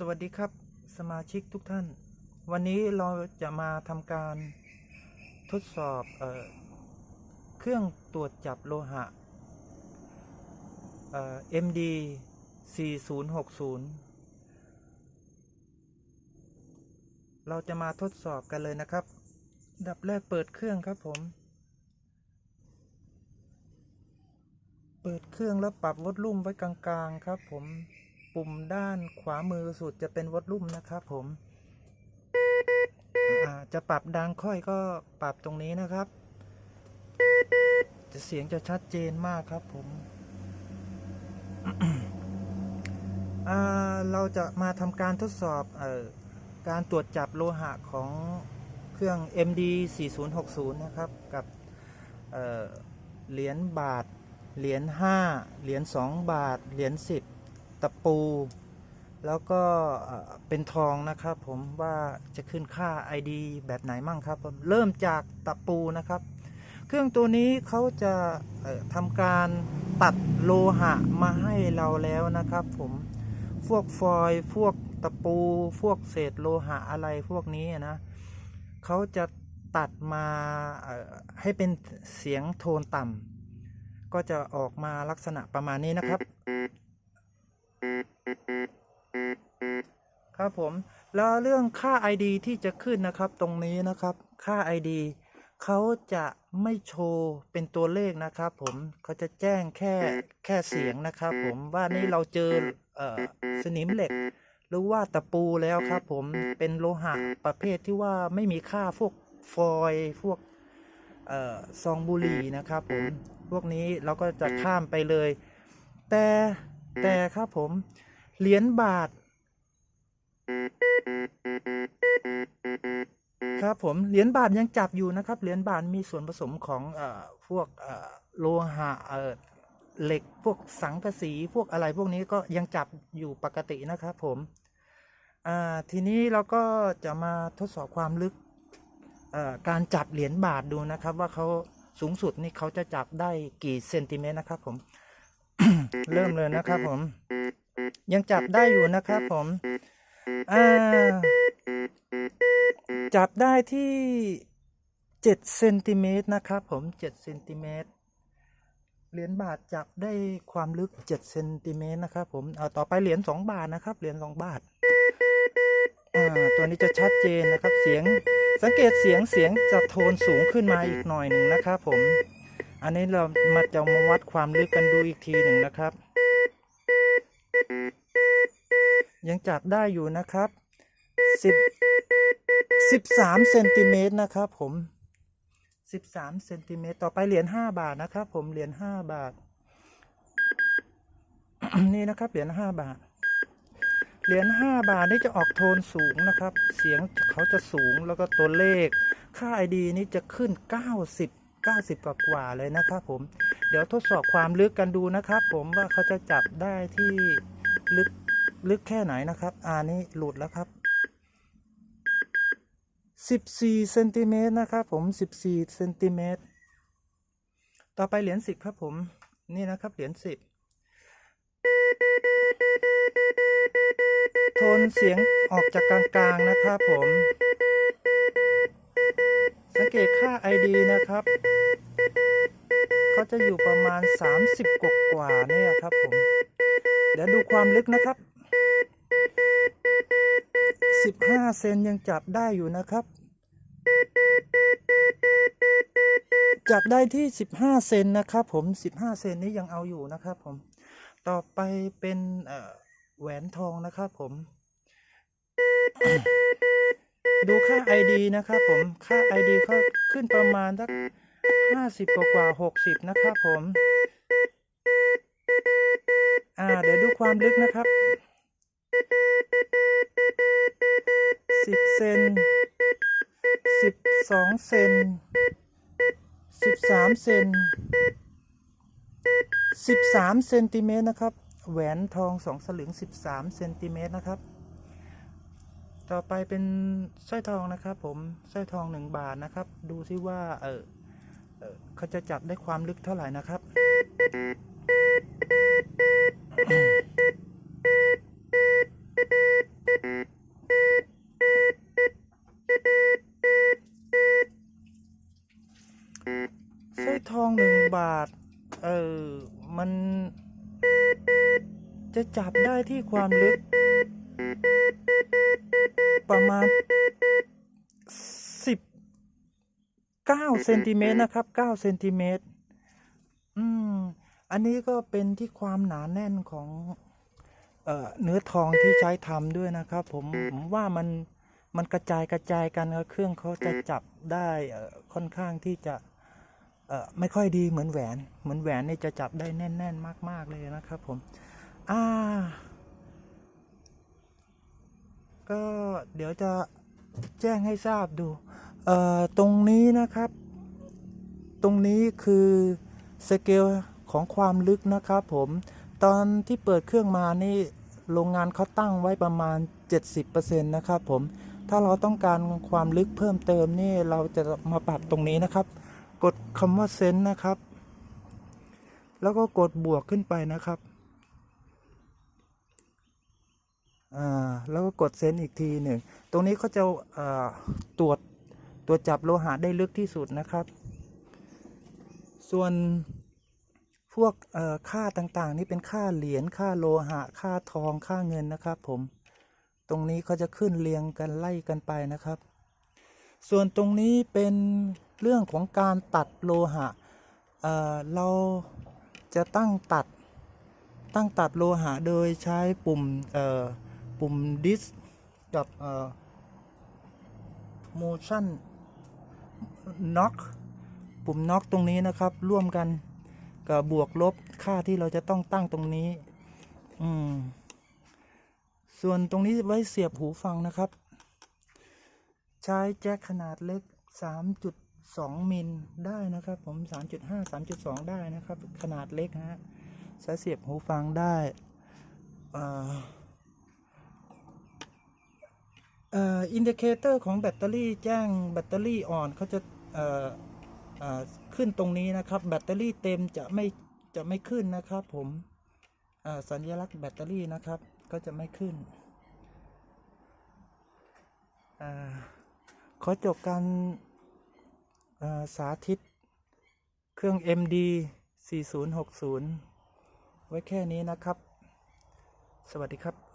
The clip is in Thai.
สวัสดีครับสมาชิกทุกท่าน วันนี้เราจะมาทำการทดสอบเออเครื่องตรวจจับโลหะเอ่อ MD 4060 เราจะมาทดสอบกันเลยนะครับ ดับแรกเปิดเครื่องครับผม เปิดเครื่องแล้วปรับวอลลุ่มไว้กลางๆครับผม ปุ่มด้านขวามือสุดจะเป็นวอลลุ่มนะครับผมจะปรับดังค่อยก็ปรับตรงนี้นะครับ จะเสียงจะชัดเจนมากครับผมเราจะมาทำการทดสอบออการตรวจจับโลหะของเครื่อง MD 4060 นะครับ กับเเหรียญบาท เหรียญ5เหรียญ2บาท เหรียญ10 ตะปู แล้วก็เป็นทองนะครับผมว่าจะขึ้นค่า ID แบบไหนมั่งครับผมเริ่มจากตะปูนะครับ เครื่องตัวนี้เขาจะทำการตัดโลหะมาให้เราแล้วนะครับผมพวกฟอยล์พวกตะปู พวกเศษโลหะอะไรพวกนี้นะเขาจะตัดมาให้เป็นเสียงโทนต่ำก็จะออกมาลักษณะประมาณนี้นะครับ ครับผม แล้วเรื่องค่า ID ที่จะขึ้นนะครับตรงนี้นะครับ ค่า ID เขาจะไม่โชว์เป็นตัวเลขนะครับ ผมเขาจะแจ้งแค่แค่เสียงนะครับ ผมว่านี่เราเจอเออสนิมเหล็ก หรือว่าตะปูแล้วครับ ผมเป็นโลหะประเภทที่ว่าไม่มีค่าพวกฟอยล์พวกเออซองบุหรี่นะครับ ผมพวกนี้เราก็จะข้ามไปเลย แต่แต่ครับผม เหรียญบาท ครับผมเหรียญบาทยังจับอยู่นะครับ เหรียญบาทมีส่วนผสมของเอ่อพวกเอ่อโลหะเอ่อเหล็กพวกสังกะสีพวกอะไรพวกนี้ก็ยังจับอยู่ปกตินะครับผมอ่าทีนี้เราก็จะมาทดสอบความลึกเอ่อการจับเหรียญบาทดูนะครับ ว่าเขาสูงสุดนี่เขาจะจับได้กี่เซนติเมตรนะครับผม เริ่มเลยนะครับผม ยังจับได้อยู่นะครับผมอ่าจับได้ที่เจ็ดเซนติเมตรนะครับผมเจ็ดเซนติเมตรเหรียญบาทจับได้ความลึกเจ็ดเซนติเมตรนะครับผมเอาต่อไปเหรียญสองบาทนะครับเหรียญสองบาทอ่าตัวนี้จะชัดเจนนะครับเสียงสังเกตเสียงเสียงจะโทนสูงขึ้นมาอีกหน่อยหนึ่งนะครับผม อันนี้เรามาจะมาวัดความลึกกันดูอีกทีหนึ่งนะครับ ยังจับได้อยู่นะครับสิบสิบสามเซนติเมตรนะครับผมสิบสามเซนติเมตรต่อไปเหรียญห้าบาทนะครับผมเหรียญห้าบาท นี่นะครับเหรียญห้าบาทเหรียญห้าบาทนี่จะออกโทนสูงนะครับ เสียงเขาจะสูงแล้วก็ตัวเลข ค่า ID นี่จะขึ้น 90 90 กว่ากว่าเลยนะครับผม เดี๋ยวทดสอบความลึกกันดูนะครับผมว่าเขาจะจับได้ที่ ลึกลึกแค่ไหนนะครับ อ่านี่หลุดแล้วครับ14เซนติเมตรนะครับผม 14เซนติเมตรต่อไปเหรียญ10 ครับผม นี่นะครับเหรียญ10 โทนเสียงออกจากกลางๆนะครับผม สังเกตค่า ID นะครับ เขาจะอยู่ประมาณ 30 กว่ากว่าเนี่ยครับผม เดี๋ยวดูความลึกนะครับ 15 เซนยังจับได้อยู่นะครับ จับได้ที่ 15 เซนนะครับ ผม 15 เซนนี้ยังเอาอยู่นะครับผม ต่อไปเป็นแหวนทองนะครับผม ดูค่า ID นะครับผม ค่า ID เขาขึ้นประมาณสัก50 กว่ากว่า60 นะครับผม เดี๋ยวดูความลึกนะครับ10เซน12เซน13เซน13เซนติเมตรนะครับ แหวนทองสองสลึง13เซนติเมตรนะครับ ต่อไปเป็นสร้อยทองนะครับผม สร้อยทองหนึ่งบาทนะครับ ดูซิว่า เออเออเขาจะจับได้ความลึกเท่าไหร่นะครับ เจะจับได้ที่ความลึก ประมาณ 19เซนติเมตรนะครับ9เซนติเมตรอืมอันนี้ก็เป็นที่ความหนาแน่นของเอ่อเนื้อทองที่ใช้ทำด้วยนะครับ ผมผมว่ามันมันกระจายกระจายกันเครื่องเขาจะจับได้ค่อนข้างที่จะ เออไม่ค่อยดีเหมือนแหวน เหมือนแหวนนี่จะจับได้แน่น ๆ มาก ๆ เลยนะครับผม อ่า ก็เดี๋ยวจะแจ้งให้ทราบดู เอ่อ ตรงนี้นะครับ ตรงนี้คือสเกลของความลึกนะครับผม ตอนที่เปิดเครื่องมานี่โรงงานเขาตั้งไว้ประมาณ 70%นะครับผม ถ้าเราต้องการความลึกเพิ่มเติมนี่เราจะมาปรับตรงนี้นะครับ กดคำว่าเซนนะครับ แล้วก็กดบวกขึ้นไปนะครับแล้วก็กดเซนอีกทีหนึ่ง ตรงนี้เขาจะตรวจตรวจจับโลหะได้ลึกที่สุดนะครับ ส่วนพวกค่าต่างๆ นี่เป็นค่าเหรียญ ค่าโลหะ ค่าทอง ค่าเงินนะครับผม ตรงนี้เขาจะขึ้นเรียงกันไล่กันไปนะครับ ส่วนตรงนี้เป็น เรื่องของการตัดโลหะเเราจะตั้งตัดตั้งตัดโลหะโดยใช้ปุ่มปุ่มดิสกับ motion knock ปุ่ม knock ตรงนี้นะครับ ร่วมกันกับบวกลบค่าที่เราจะต้องตั้งตรงนี้ อืม ส่วนตรงนี้ไว้เสียบหูฟังนะครับ ใช้แจ็คขนาดเล็ก 2 มิลได้นะครับ ผม 3.5 3.2 ได้นะครับ ขนาดเล็กฮะใช้เสียบหูฟังได้อ่าเอ่ออินดิเคเตอร์ของแบตเตอรี่แจ้งแบตเตอรี่อ่อนเขาจะเอ่อเอ่อขึ้นตรงนี้นะครับ แบตเตอรี่เต็มจะไม่จะไม่ขึ้นนะครับ ผมอ่าสัญลักษณ์แบตเตอรี่นะครับ ก็จะไม่ขึ้นอาขอจบการ สาธิต เครื่อง MD 4060 ไว้แค่นี้นะครับ สวัสดีครับ